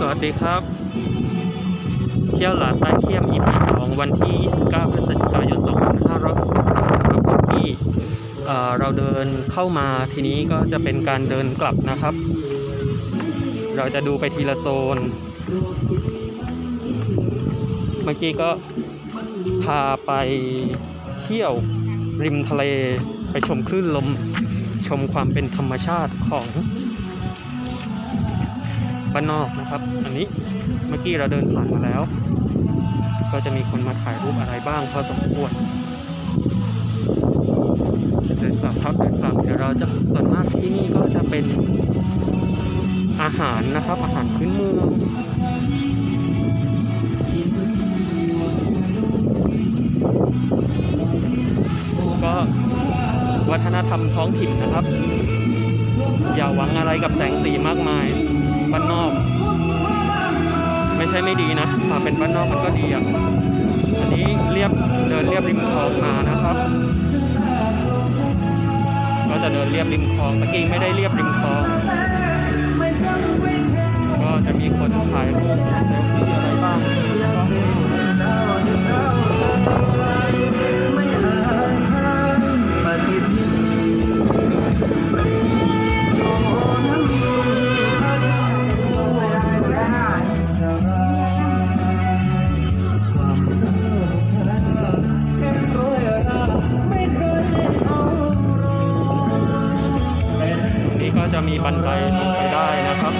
สวัสดีครับ เที่ยวหลาดใต้เทียม EP 2วันที่ 29 พฤศจิกายน 2563นะครับวันที่เอ่เราเดินเข้ามาทีนี้ก็จะเป็นการเดินกลับนะครับ เราจะดูไปทีละโซน เมื่อกี้ก็พาไปเที่ยวริมทะเลไปชมคลื่นลม ชมความเป็นธรรมชาติของ บ้านนอกนะครับ อันนี้เมื่อกี้เราเดินผ่านมาแล้ว ก็จะมีคนมาถ่ายรูปอะไรบ้างพอสมควรเดินกลับครับเดินกลับเดี๋ยวเราจะส่วนมากที่นี่ก็จะเป็นอาหารนะครับ อาหารพื้นเมืองก็วัฒนธรรมท้องถิ่นนะครับ อย่าหวังอะไรกับแสงสีมากมาย บ้านนอก ไม่ใช่ไม่ดีนะถ้าเป็นบ้านนอกมันก็ดีอะอันนี้เรียบเดินเรียบริมคลองมานะครับ ก็จะเดินเรียบริมคลองเมื่อกี้ไม่ได้เรียบริมคลอง ก็จะมีคนถ่ายรูปเซลฟี่ มีบันไดลงไปได้นะครับ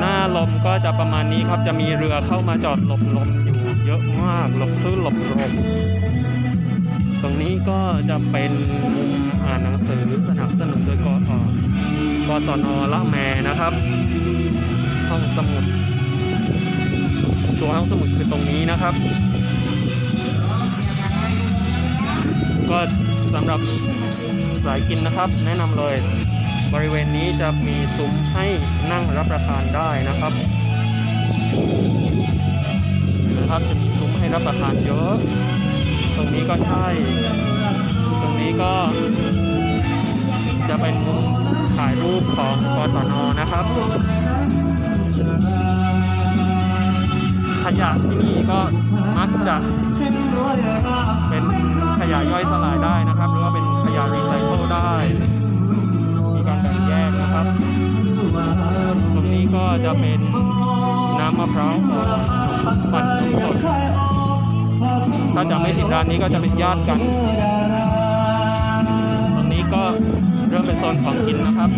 หน้าลมก็จะประมาณนี้ครับจะมีเรือเข้ามาจอดหลบลมอยู่เยอะมากหลบคลื่นหลบลมตรงนี้ก็จะเป็นมุมอ่านหนังสือสนับสนุนโดยกอกศนละแมนะครับ ห้องสมุด ตัวห้องสมุดคือตรงนี้นะครับ ก็สำหรับสายกินนะครับ แนะนำเลยบริเวณนี้จะมีซุ้มให้นั่งรับประทานได้นะครับนะครับจะมีซุ้มให้รับประทานเยอะ ตรงนี้ก็ใช่ ตรงนี้ก็จะเป็นมุมถ่ายรูปของกศนนะครับ ขยะที่นี่ก็มักจะเป็นขยะย่อยสลายได้นะครับ หรือว่าเป็นขยะรีไซเคิลได้ มีการแบ่งแยกนะครับตรงนี้ก็จะเป็นน้ำมะพร้าวอ่อนปั่นนมสดถ้าจะไม่ผิดร้านนี้ก็จะเป็นญาติกัน ตรงนี้ก็เริ่มเป็นโซนของกินนะครับ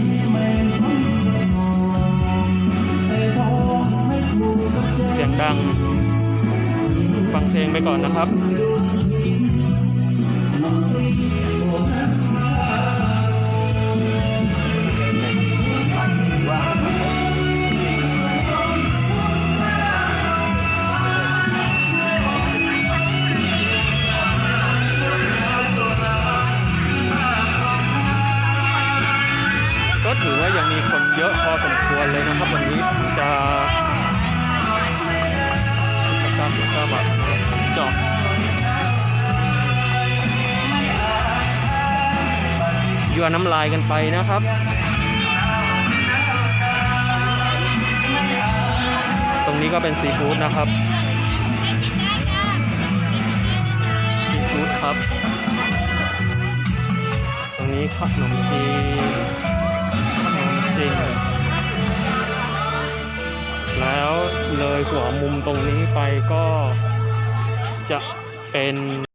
สียงดัง ฟังเพลงไปก่อนนะครับก็ถือว่ายังมีคนเยอะพอสมควรเลยนะครับวันนี้จะ 99บาทจอดยัวน้ำลายกันไปนะครับตรงนี้ก็เป็นซีฟู้ดนะครับ ซีฟู้ดครับ ตรงนี้ขนมจีนขนมจีน แล้วเลยหัวมุมตรงนี้ไปก็จะเป็น